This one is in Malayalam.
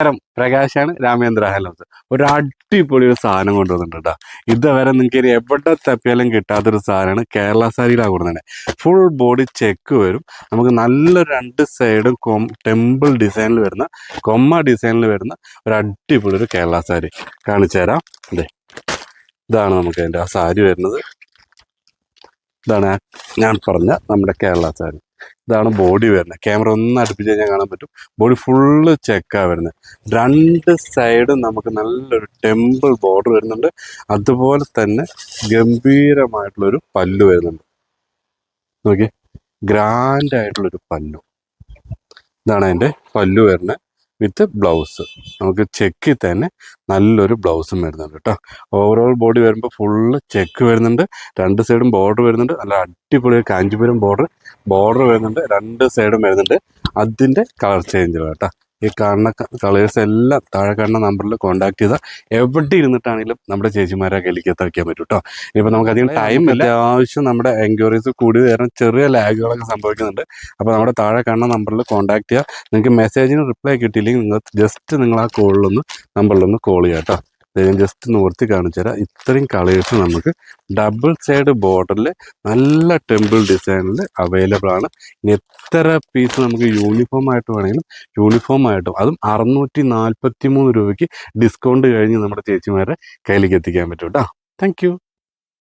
നമസ്കാരം. പ്രകാശാണ് രാമേന്ദ്ര ഹലോസ് ഒരു അടിപൊളി ഒരു സാധനം കൊണ്ടുവന്നിട്ടുണ്ട് കേട്ടോ. ഇതുവരെ നിങ്ങൾക്ക് ഇനി എവിടെ തപ്പിയാലും കിട്ടാത്തൊരു സാധനമാണ് കേരള സാരിയിലാണ് കൊടുക്കുന്നത് ഫുൾ ബോഡി ചെക്ക് വരും. നമുക്ക് നല്ല രണ്ട് സൈഡും കൊം ടെമ്പിൾ ഡിസൈനിൽ വരുന്ന കൊമ്മ ഡിസൈനിൽ വരുന്ന ഒരു അടിപൊളി ഒരു കേരള സാരി കാണിച്ചു തരാം. അതെ ഇതാണ് നമുക്ക് അതിന്റെ ആ സാരി വരുന്നത്. ഇതാണ് ഞാൻ പറഞ്ഞ നമ്മുടെ കേരള സാരി. ഇതാണ് ബോഡി വരുന്നത്. ക്യാമറ ഒന്ന് അടുപ്പിച്ച് കഴിഞ്ഞാൽ കാണാൻ പറ്റും. ബോഡി ഫുള്ള് ചെക്കാണ് വരുന്നത്. രണ്ട് സൈഡും നമുക്ക് നല്ലൊരു ടെമ്പിൾ ബോർഡർ വരുന്നുണ്ട്. അതുപോലെ തന്നെ ഗംഭീരമായിട്ടുള്ളൊരു പല്ലു വരുന്നുണ്ട്. നോക്കിയേ. ഗ്രാൻഡ് ആയിട്ടുള്ളൊരു പല്ലു. ഇതാണ് അതിന്റെ പല്ലു വരുന്നത്. With blouse. നമുക്ക് ചെക്കിൽ തന്നെ നല്ലൊരു ബ്ലൗസും വരുന്നുണ്ട് കേട്ടോ. ഓവറോൾ ബോഡി വരുമ്പോൾ ഫുള്ള് ചെക്ക് വരുന്നുണ്ട്. രണ്ട് സൈഡും ബോർഡർ വരുന്നുണ്ട്. നല്ല അടിപൊളി കാഞ്ചിപുരം ബോർഡർ ബോർഡർ വരുന്നുണ്ട്. രണ്ട് സൈഡും വരുന്നുണ്ട്. അതിന്റെ കളർ ചേഞ്ച് കേട്ടോ. ഈ കാണുന്ന കളേഴ്സ് എല്ലാം താഴെ കാണുന്ന നമ്പറിൽ കോൺടാക്ട് ചെയ്താൽ എവിടെ ഇരുന്നിട്ടാണെങ്കിലും നമ്മുടെ ചേച്ചിമാരെ കയ്യിലേക്ക് വയ്ക്കാൻ പറ്റും കേട്ടോ ഇനിയിപ്പോൾ നമുക്ക് അധികം ടൈം ഇല്ല അത്യാവശ്യം നമ്മുടെ എൻക്വയറീസ് കൂടി കാരണം ചെറിയ ലാഗുകളൊക്കെ സംഭവിക്കുന്നുണ്ട്. അപ്പോൾ നമ്മുടെ താഴെ കാണുന്ന നമ്പറിൽ കോൺടാക്ട് ചെയ്യുക നിങ്ങൾക്ക് മെസ്സേജിന് റിപ്ലൈ കിട്ടിയില്ലെങ്കിൽ നിങ്ങൾ ജസ്റ്റ് നിങ്ങൾ ആ കോളിലൊന്ന് നമ്പറിലൊന്ന് കോൾ ചെയ്യാം കേട്ടോ ഞാൻ ജസ്റ്റ് നിവർത്തി കാണിച്ചു തരാം. ഇത്രയും കളേഴ്സ് നമുക്ക് ഡബിൾ സൈഡ് ബോർഡറിൽ നല്ല ടെമ്പിൾ ഡിസൈനിൽ അവൈലബിൾ ആണ്. ഇനി എത്ര പീസ് നമുക്ക് യൂണിഫോം ആയിട്ട് വേണമെങ്കിലും യൂണിഫോം ആയിട്ടും അതും അറുന്നൂറ്റി നാൽപ്പത്തി മൂന്ന് രൂപയ്ക്ക് ഡിസ്കൗണ്ട് കഴിഞ്ഞ് നമ്മുടെ ചേച്ചിമാരെ കയ്യിലേക്ക് എത്തിക്കാൻ പറ്റും കേട്ടോ താങ്ക്